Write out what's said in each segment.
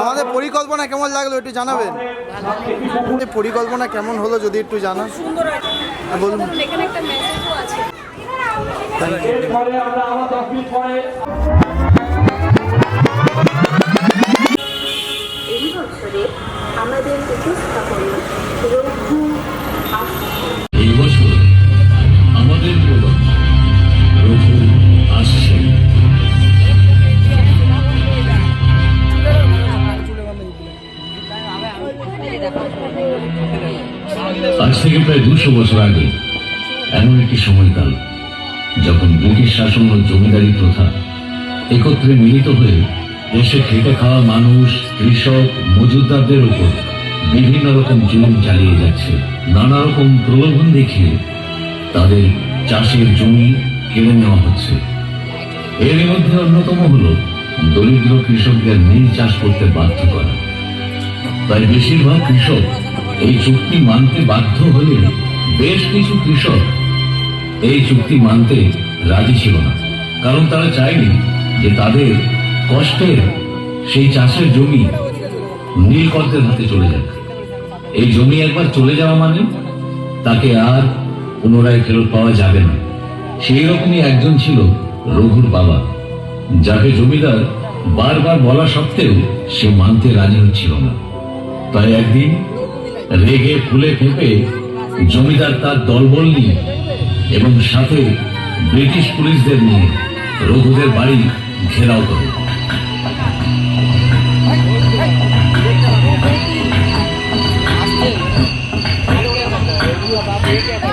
আমাদের পরিকল্পনা কেমন লাগল একটু জানাবেন? আমাদের পরিকল্পনা কেমন হলো যদি একটু জানান? হ্যাঁ, বলুন। দুশো বছর আগে এমন একটি সময়কাল যখন ব্রিটিশ শাসন ও জমিদারি প্রথা একত্রে মিলিত হয়ে দেশে খেটে খাওয়া মানুষ, কৃষক, মজুদারদের উপর বিভিন্ন রকম জুলুম চালিয়ে যাচ্ছে। নানা রকম প্রলোভন দেখিয়ে তাদের চাষের জমি কেড়ে নেওয়া হচ্ছে। এর মধ্যে অন্যতম হল দরিদ্র কৃষকদের নীল চাষ করতে বাধ্য করা। তাই বেশিরভাগ কৃষক এই চুক্তি মানতে বাধ্য হলে বেশ কিছু কৃষক এই চুক্তি মানতে রাজি ছিল না, কারণ তারা চায়নি যে তাদের কষ্টের সেই চাষের জমি নীলকণ্ঠের হাতে চলে যাক। এই জমি একবার চলে যাওয়া মানে তাকে আর পুনরায় ফেরত পাওয়া যাবে না। সেই রকমই একজন ছিল রঘুর বাবা, যাকে জমিদার বারবার বলা সত্ত্বেও সে মানতে রাজি হচ্ছিল না। তাই একদিন রেগে ফুলে ফেপে জমিদার তার দলবল নিয়ে এবং সাথে ব্রিটিশ পুলিশদের নিয়ে রঘুদের বাড়ি ঘেরাও করে। হ্যালো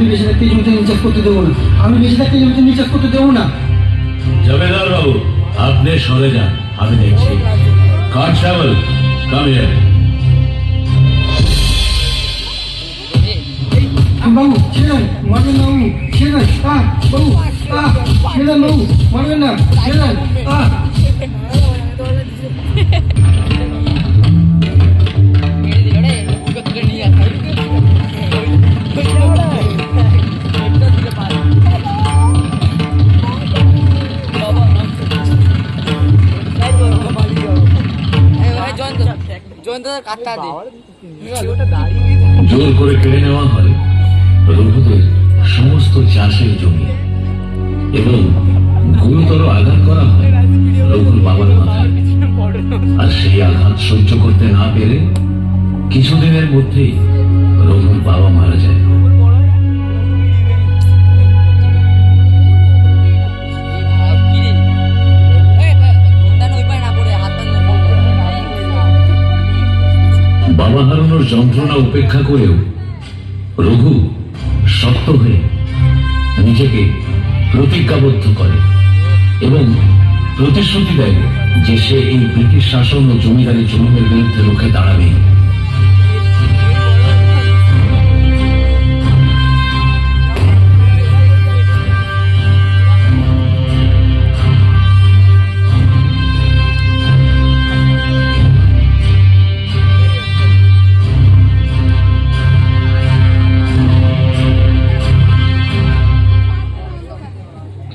আমি বেশি থাকতে জমিতে নিচাষ করতে দেবো না। আমি বেশি থাকতে জমিতে নিচাষ করতে দেবো না। জমিদার বাবু আপনি সরে যান। আমি দেখছি। কনস্টেবল কাম হিয়ার বাবু ছেড়েন মারবেন না বাবু। ছেড়েন আহ বাবু আহ ছেড়েন বাবু মারবেন না। ছেড়েন আহ। দে। জোর করে কেড়ে নেওয়া হয় রঘুদের সমস্ত চাষের জমি। এবং গুরুতর আঘাত করা হয় রঘুর বাবার মাথায়। আর সেই আঘাত সহ্য করতে না পেরে কিছুদিনের মধ্যেই রঘুর বাবা মারা যায়। বাবা হারানোর যন্ত্রণা উপেক্ষা করেও রঘু শক্ত হয়ে নিজেকে প্রতিজ্ঞাবদ্ধ করে এবং প্রতিশ্রুতি দেয় যে সে এই ব্রিটিশ শাসন ও জমিদারি জমিদের বিরুদ্ধে রুখে দাঁড়াবে।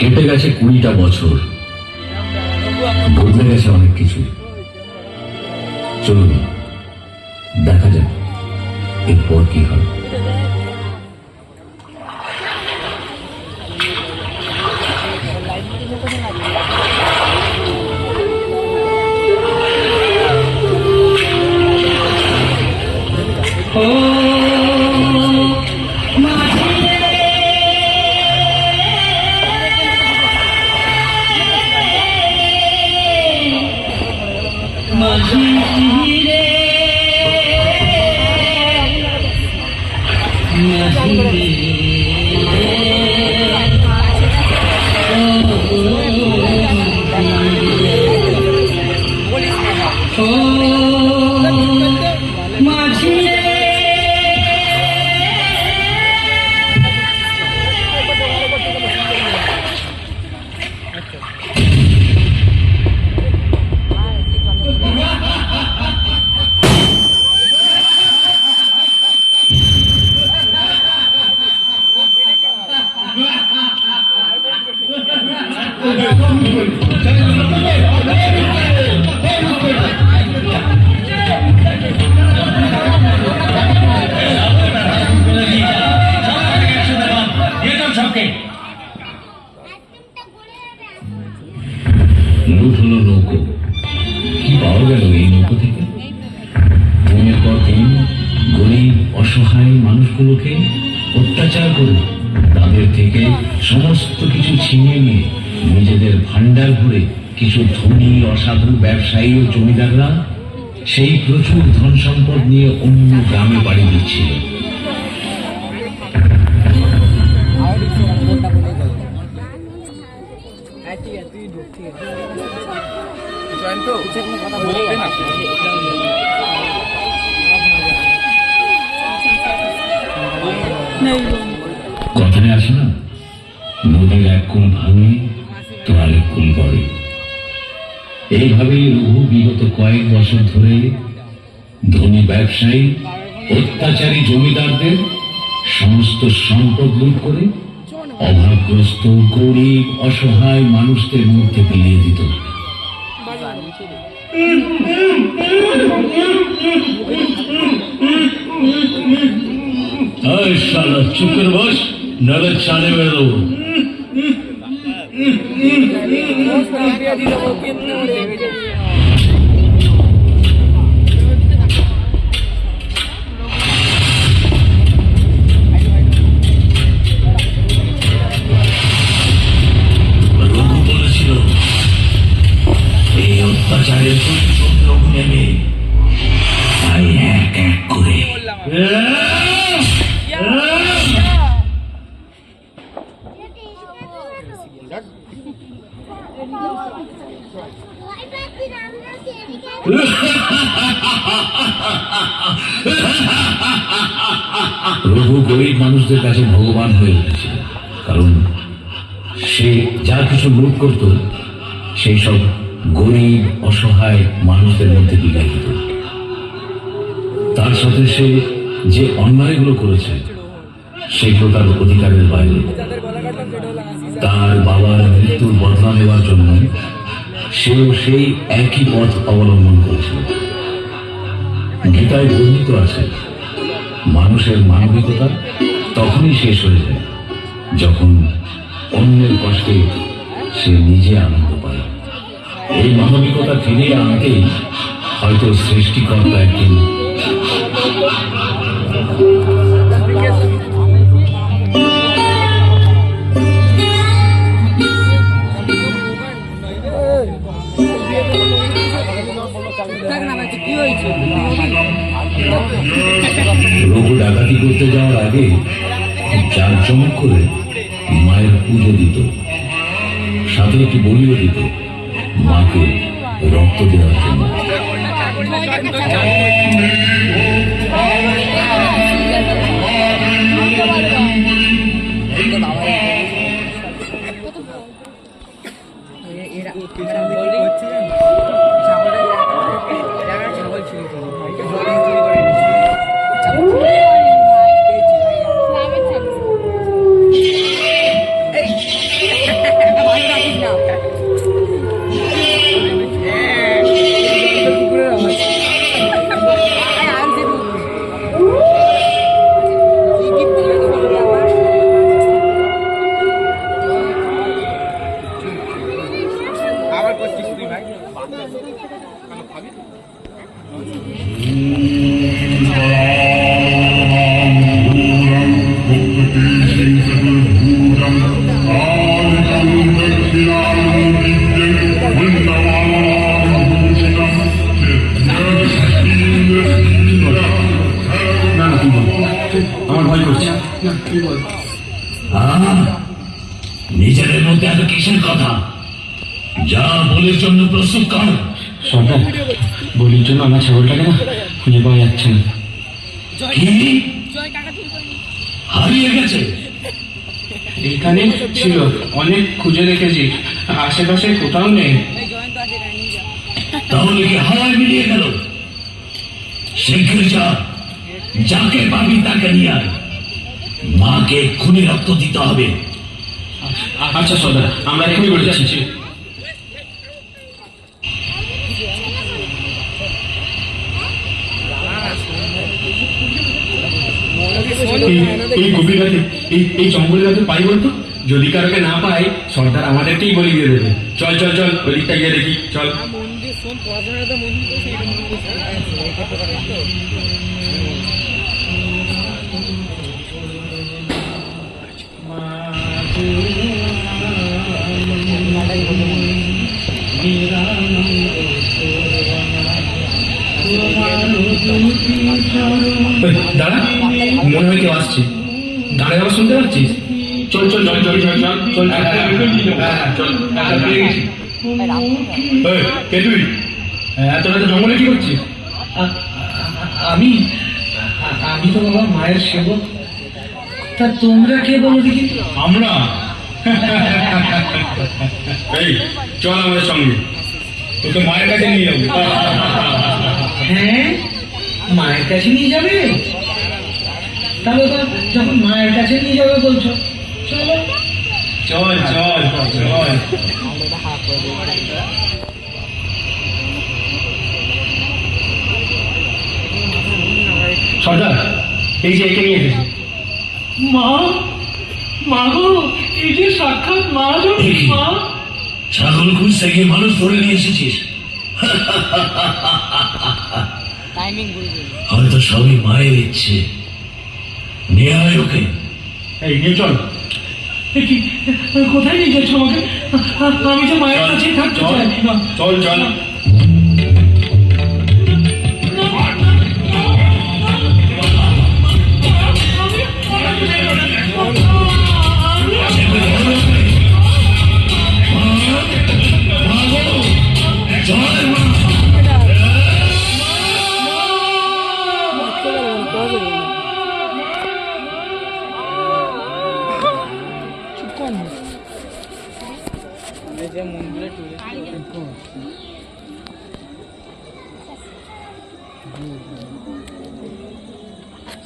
কেটে গেছে কুড়িটা বছর। বদলে গেছে অনেক কিছু। চলুন দেখা যাক এরপর কি হয়। ব্যবসায়ী ও জমিদাররা সেই প্রচুর ধন সম্পদ নিয়ে অন্য গ্রামে বাড়ি দিচ্ছিল। কথায় আসে না, নদীর এক কোন ভাঙে তো আরেক কুল গড়ে। এইভাবেই রঘু বিগত কয়েক বছর ধরে ধনী ব্যবসায়ী, অত্যাচারী জমিদারদের সমস্ত সম্পদ লুট করে অভাবগ্রস্ত গরিব, অসহায় মানুষদের মধ্যে বিলিয়ে দিত। এই শালা চুপ করে বস, নাহলে চালে মেরে দেবো রঘু বলেছিল এই অত্যাচারের প্রতিশোধ রঘু নেবে তাই এক এক করে রঘু গরিব মানুষদের কাছে ভগবান হয়ে উঠেছিল। কারণ সে যা কিছু লুট করত, সেই সব গরিব, অসহায় মানুষদের মধ্যে বিলাই তার সাথে সে যে অন্যায়গুলো করেছে সেগুলো তার অধিকারের বাইরে। তার বাবার মৃত্যুর বদলা নেওয়ার জন্য সেও সেই একই পথ অবলম্বন করেছিল। গীতায় বর্ণিত আছে মানুষের মানবিকতা তখনই শেষ হয়ে যায়, যখন অন্যের কষ্টে সে নিজে আনন্দ পায়। এই মানবিকতা ফিরিয়ে আনতেই হয়তো সৃষ্টিকর্তা একদিন কি হয়েছে? রঘু ডাকাতি করতে যাওয়ার আগে জাঁকজমক করে মায়ের পুজো দিত। সাথে একটি বলিও দিত, মাকে রক্ত দেওয়ার জন্য। নিজেদের মধ্যে এত কিসের কথা? যা বলির জন্য প্রস্তুত কর। সর্দার বলির জন্য আমার ছাগলটাকে না খুঁজে পাওয়া যাচ্ছে না। কি? হারিয়ে গেছে। এখানে ছিল অনেক খুঁজে দেখেছি। আশেপাশে কোথাও নেই। তাহলে কি হাওয়ায় মিলিয়ে গেল? শীঘ্র যা যাকে পাবি তাকে নিয়ে আয়। মাকে খুনি রক্ত দিতে হবে। আচ্ছা সর্দার আমরা এখনই বলে যাচ্ছি। এই- গভীর রাতে এই এই জঙ্গল রাতে পাই বলতো? যদি কারোকে না পাই সর্দার আমাদেরকেই বলি দিয়ে দেবে। চল চল চল ওই দিকটা গিয়ে দেখি চল। শোন পড়াশোনাটা তো দাঁড়া মনে হয় কেউ আসছে গানের আবার শুনতে পাচ্ছিস চল চল চল চল চল চল চল হ্যাঁ, হ্যাঁ, হ্যাঁ, হ্যাঁ, হ্যাঁ, কে তুই হ্যাঁ, এত রাতে জঙ্গলে কি করছিস আমি আমি তো বাবা মায়ের সেবক তা তোমরা কে বলো দেখি? আমরা? এই চল আমাদের সঙ্গে। তোকে মায়ের কাছে নিয়ে যাব। হ্যাঁ? মায়ের কাছে নিয়ে যাবে? তাহলে তো যখন মায়ের কাছে নিয়ে যাবে বলছো। চলো। চল চল চল। সর্দার এই যে একে নিয়ে এসেছি। মা মা গো এই যে সাক্ষাৎ মা মা। ছাগল খুঁজতে গিয়ে মানুষ ধরে নিয়ে এসেছিস। টাইমিং হয়তো সবই মায়ের ইচ্ছে। নিয়ে আয় ওকে। এই নিয়ে চল। কোথায় নিয়ে যাচ্ছ আমাকে? আমি তো মায়ের কাছে থাকতে চাই চল চল।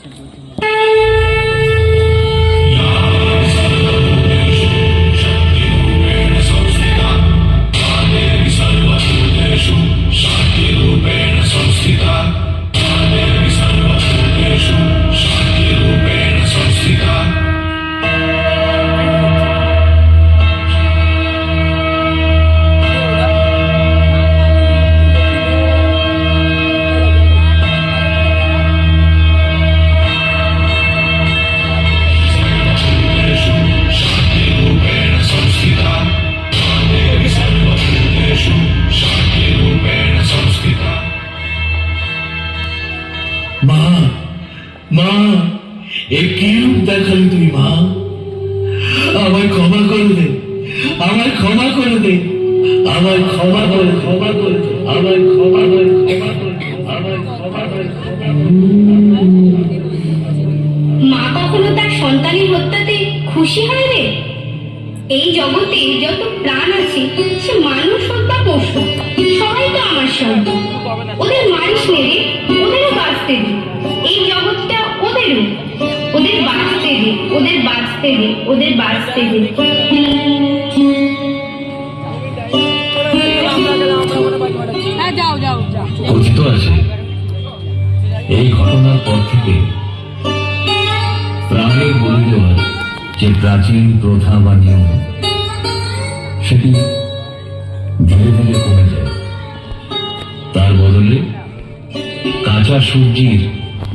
মা এ তুই মা? আমায় ক্ষমা করে দে আমায় ক্ষমা করে দে আমায় ক্ষমা বাঁচতে ওদের বাঁচতে হ্যাঁ আছে এই ঘটনার পর থেকে প্রাণের বলি দেওয়ার যে প্রাচীন প্রথা বা নিয়ম সেটি ধীরে ধীরে কমে যায়। তার বদলে কাঁচা সবজির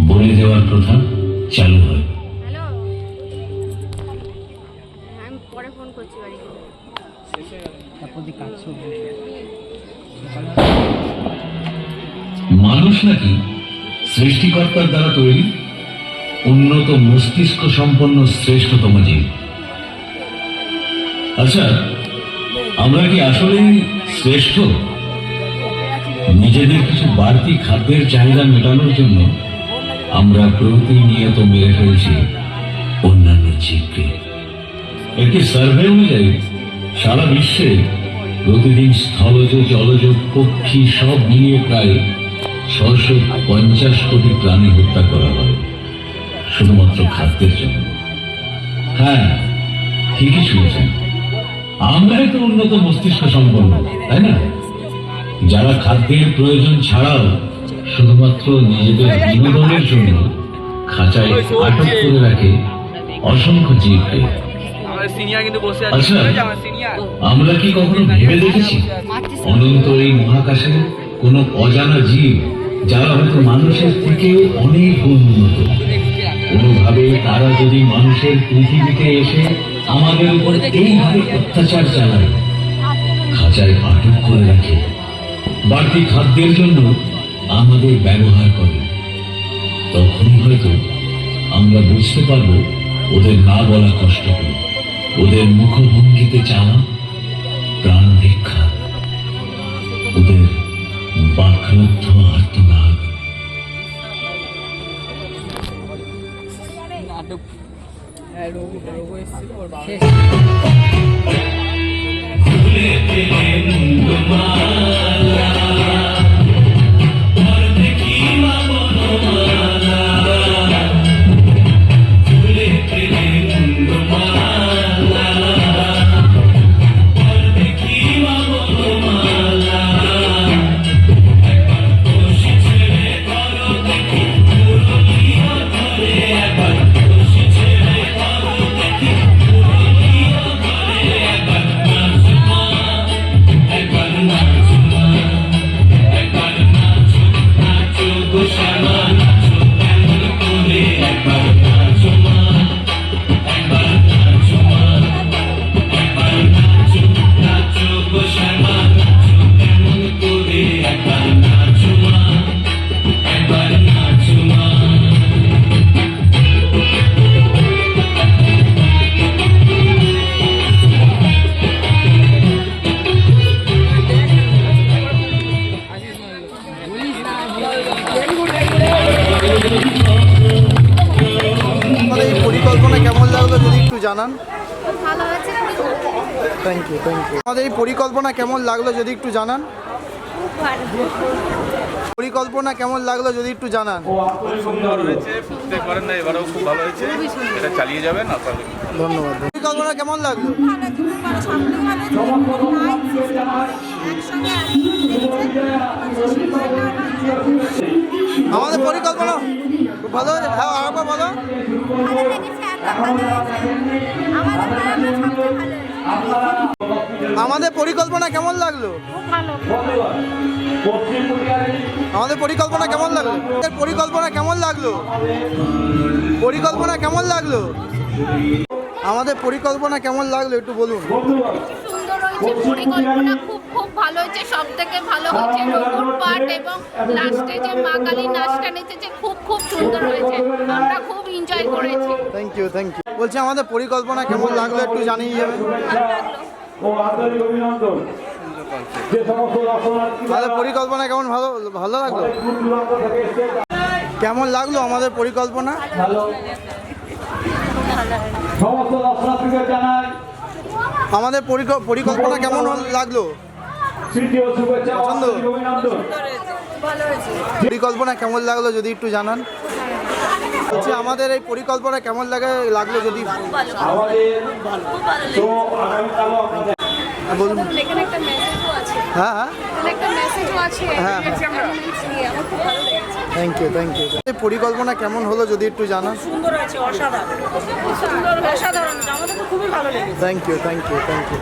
বলি দেওয়ার প্রথা চালু হয়। মানুষ নাকি সৃষ্টিকর্তার দ্বারা তৈরি? উন্নত মস্তিষ্ক সম্পন্ন শ্রেষ্ঠতম জীব। আচ্ছা আমরা কি আসলেই শ্রেষ্ঠ? নিজেদের কিছু বাড়তি খাদ্যের চাহিদা মেটানোর জন্য আমরা প্রতিনিয়ত মেরে ফেলছি অন্যান্য জীবকে। একটি সার্ভে অনুযায়ী, সারা বিশ্বে প্রতিদিন স্থলজ, জলজ পক্ষী সব মিলিয়ে প্রায় ছশো পঞ্চাশ কোটি প্রাণী হত্যা করা হয়, শুধুমাত্র খাদ্যের জন্য। হ্যাঁ ঠিকই শুনেছেন। আমরাই তো উন্নত মস্তিষ্ক সম্পন্ন, তাই না? যারা খাদ্যের প্রয়োজন ছাড়াও শুধুমাত্র নিজেদের বিনোদনের জন্য খাঁচায় আটক করে রাখে অসংখ্য জীবকে আমাদের সিনিয়র কিন্তু বসে আছে। আচ্ছা। আমার সিনিয়র। আমরা কি কখনো ভেবে দেখেছি? অনন্ত এই মহাকাশে কোনো অজানা জীব যারা হয়তো মানুষের থেকে অনেক উন্নত। কোনোভাবে তারা যদি মানুষের পৃথিবীতে এসে আমাদের উপর এইভাবে অত্যাচার চালায় খাঁচায় আটক করে রাখে। বাড়তি খাদ্যের জন্য আমাদের ব্যবহার করে। তখনই হয়তো আমরা বুঝতে পারব ওদের না বলা কষ্ট কি ওদের মুখভঙ্গিতে চাওয়া প্রাণ ভিক্ষা। ওদের বাকরুদ্ধ আর্তনাদ নাটক থ্যাংক ইউ থ্যাংক ইউ আমাদের এই পরিকল্পনা কেমন লাগল যদি একটু জানান? পরিকল্পনা কেমন লাগল যদি একটু জানান? সুন্দর হয়েছে বুঝতে পারেন না এবারেও খুব ভালো হয়েছে। এটা চালিয়ে যাবেন আপনাদের ধন্যবাদ। পরিকল্পনা কেমন লাগল? আমাদের পরিকল্পনা খুব ভালো? হয়েছে হ্যাঁ আরেকবার বলো। আমাদের পরিকল্পনা কেমন লাগল? আমাদের পরিকল্পনা কেমন লাগল? আমাদের পরিকল্পনা কেমন লাগল? পরিকল্পনা কেমন লাগল? আমাদের পরিকল্পনা কেমন লাগল একটু বলুন? খুব ভালো হয়েছে সব থেকে ভালো খুব খুব সুন্দর হয়েছে। আমরা খুব এনজয় করেছি। থ্যাংক ইউ থ্যাংক ইউ বলছি আমাদের পরিকল্পনা কেমন লাগল একটু জানিয়ে যাবেন ও আন্তরিক অভিনন্দন। যে সমস্ত দর্শনার্থী আমাদের পরিকল্পনা কেমন ভালো ভালো লাগল? কেমন লাগল আমাদের পরিকল্পনা? ভালো। সমস্ত দর্শনার্থীকে জানাই। আমাদের পরিকল্পনা কেমন লাগল? তৃতীয় শুভেচ্ছা ও পছন্দ? পরিকল্পনা কেমন লাগল যদি একটু জানান? বলছি আমাদের এই পরিকল্পনা কেমন লাগে লাগল যদি হ্যাঁ, বলুন। আছে হ্যাঁ। হ্যাঁ আছে হ্যাঁ, থ্যাংক ইউ থ্যাংক ইউ এই পরিকল্পনা কেমন হলো যদি একটু জানান? সুন্দর হয়েছে অসাধারণ। অসাধারণ আমাদের তো খুবই ভালো লেগেছে। Thank you thank you thank you